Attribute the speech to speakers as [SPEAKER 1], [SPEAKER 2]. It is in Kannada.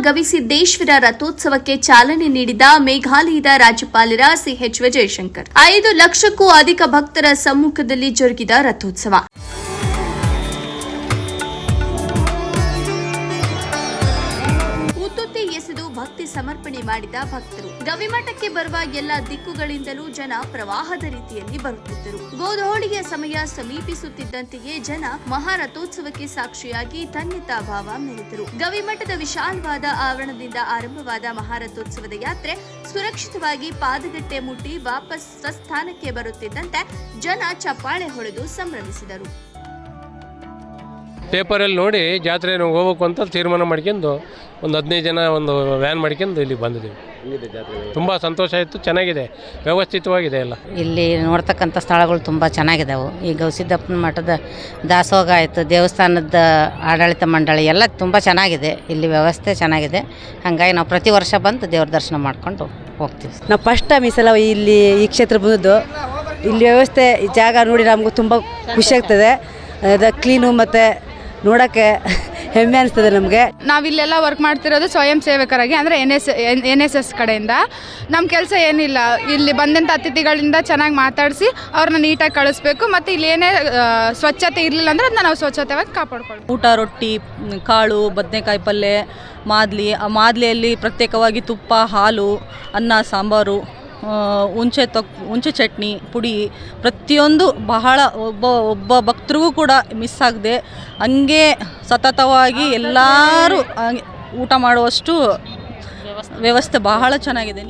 [SPEAKER 1] ಗವಿಸಿದ್ದೇಶ್ವರ ರಥೋತ್ಸವಕ್ಕೆ ಚಾಲನೆ ನೀಡಿದ ಮೇಘಾಲಯದ ರಾಜ್ಯಪಾಲರ ಸಿಎಚ್ ವಿಜಯಶಂಕರ್. ಐದು ಲಕ್ಷಕ್ಕೂ ಅಧಿಕ ಭಕ್ತರ ಸಮ್ಮುಖದಲ್ಲಿ ಜರುಗಿದ ರಥೋತ್ಸವ. ಭಕ್ತಿ ಸಮರ್ಪಣೆ ಮಾಡಿದ ಭಕ್ತರು. ಗವಿಮಠಕ್ಕೆ ಬರುವ ಎಲ್ಲ ದಿಕ್ಕುಗಳಿಂದಲೂ ಜನ ಪ್ರವಾಹದ ರೀತಿಯಲ್ಲಿ ಬರುತ್ತಿದ್ದರು. ಗೋಧೋಳಿಯ ಸಮಯ ಸಮೀಪಿಸುತ್ತಿದ್ದಂತೆಯೇ ಜನ ಮಹಾರಥೋತ್ಸವಕ್ಕೆ ಸಾಕ್ಷಿಯಾಗಿ ಧನ್ಯತಾ ಭಾವ ಮೆರೆದರು. ಗವಿಮಠದ ವಿಶಾಲವಾದ ಆವರಣದಿಂದ ಆರಂಭವಾದ ಮಹಾರಥೋತ್ಸವದ ಯಾತ್ರೆ ಸುರಕ್ಷಿತವಾಗಿ ಪಾದಗಟ್ಟೆ ಮುಟ್ಟಿ ವಾಪಸ್ ಸ್ವಸ್ಥಾನಕ್ಕೆ ಬರುತ್ತಿದ್ದಂತೆ ಜನ ಚಪ್ಪಾಳೆ ಹೊಡೆದು ಸಂಭ್ರಮಿಸಿದರು.
[SPEAKER 2] ಪೇಪರಲ್ಲಿ ನೋಡಿ ಜಾತ್ರೆ ನಾವು ಹೋಗ್ಬೇಕು ಅಂತ ತೀರ್ಮಾನ ಮಾಡ್ಕೊಂಡು ಒಂದು ಹದಿನೈದು ಜನ ಒಂದು ವ್ಯಾನ್ ಮಾಡ್ಕೊಂಡು ಇಲ್ಲಿ ಬಂದಿದ್ದೀವಿ. ತುಂಬ ಸಂತೋಷ ಆಯಿತು ಚೆನ್ನಾಗಿದೆ ವ್ಯವಸ್ಥಿತವಾಗಿದೆ ಎಲ್ಲ.
[SPEAKER 3] ಇಲ್ಲಿ ನೋಡ್ತಕ್ಕಂಥ ಸ್ಥಳಗಳು ತುಂಬ ಚೆನ್ನಾಗಿದ್ದಾವೆ ಈ ಗವಿಸಿದ್ದಪ್ಪನ ಮಠದ ದಾಸೋಗ ಆಯಿತು ದೇವಸ್ಥಾನದ ಆಡಳಿತ ಮಂಡಳಿ ಎಲ್ಲ ತುಂಬ ಚೆನ್ನಾಗಿದೆ. ಇಲ್ಲಿ ವ್ಯವಸ್ಥೆ ಚೆನ್ನಾಗಿದೆ. ಹಾಗಾಗಿ ನಾವು ಪ್ರತಿ ವರ್ಷ ಬಂದು ದೇವ್ರ ದರ್ಶನ ಮಾಡ್ಕೊಂಡು ಹೋಗ್ತೀವಿ.
[SPEAKER 4] ನಾವು ಫಸ್ಟ್ ಟೈಮ್ ಈ ಸಲ ಇಲ್ಲಿ ಈ ಕ್ಷೇತ್ರ ಬಂದದ್ದು. ಇಲ್ಲಿ ವ್ಯವಸ್ಥೆ ಈ ಜಾಗ ನೋಡಿ ನಮಗೂ ತುಂಬ ಖುಷಿಯಾಗ್ತದೆ ಅದು ಕ್ಲೀನು ಮತ್ತು ನೋಡೋಕ್ಕೆ ಹೆಮ್ಮೆ ಅನಿಸ್ತದೆ ನಮಗೆ.
[SPEAKER 5] ನಾವಿಲ್ಲೆಲ್ಲ ವರ್ಕ್ ಮಾಡ್ತಿರೋದು ಸ್ವಯಂ ಸೇವಕರಾಗಿ ಅಂದರೆ N S N S S ಕಡೆಯಿಂದ. ನಮ್ಮ ಕೆಲಸ ಏನಿಲ್ಲ ಇಲ್ಲಿ ಬಂದಂಥ ಅತಿಥಿಗಳಿಂದ ಚೆನ್ನಾಗಿ ಮಾತಾಡಿಸಿ ಅವ್ರನ್ನ ನೀಟಾಗಿ ಕಳಿಸ್ಬೇಕು ಮತ್ತು ಇಲ್ಲಿ ಏನೇ ಸ್ವಚ್ಛತೆ ಇರಲಿಲ್ಲ ಅಂದರೆ ಅದನ್ನ ನಾವು ಸ್ವಚ್ಛತೆಯಾಗಿ ಕಾಪಾಡ್ಕೊಳ್ಬೇಕು.
[SPEAKER 6] ಊಟ ರೊಟ್ಟಿ ಕಾಳು ಬದನೆಕಾಯಿ ಪಲ್ಯ ಮಾದಲಿ ಆ ಮಾದಲಿಯಲ್ಲಿ ಪ್ರತ್ಯೇಕವಾಗಿ ತುಪ್ಪ ಹಾಲು ಅನ್ನ ಸಾಂಬಾರು. ಹುಂಚೆ ತೊಕ್ ಹುಂಚೆ ಚಟ್ನಿ ಪುಡಿ ಪ್ರತಿಯೊಂದು ಬಹಳ ಒಬ್ಬ ಒಬ್ಬ ಭಕ್ತರಿಗೂ ಕೂಡ ಮಿಸ್ ಆಗದೆ ಹಂಗೆ ಸತತವಾಗಿ. ಎಲ್ಲರೂ ಹಂಗೆ ಊಟ ಮಾಡುವಷ್ಟು ವ್ಯವಸ್ಥೆ ಬಹಳ ಚೆನ್ನಾಗಿದೆ.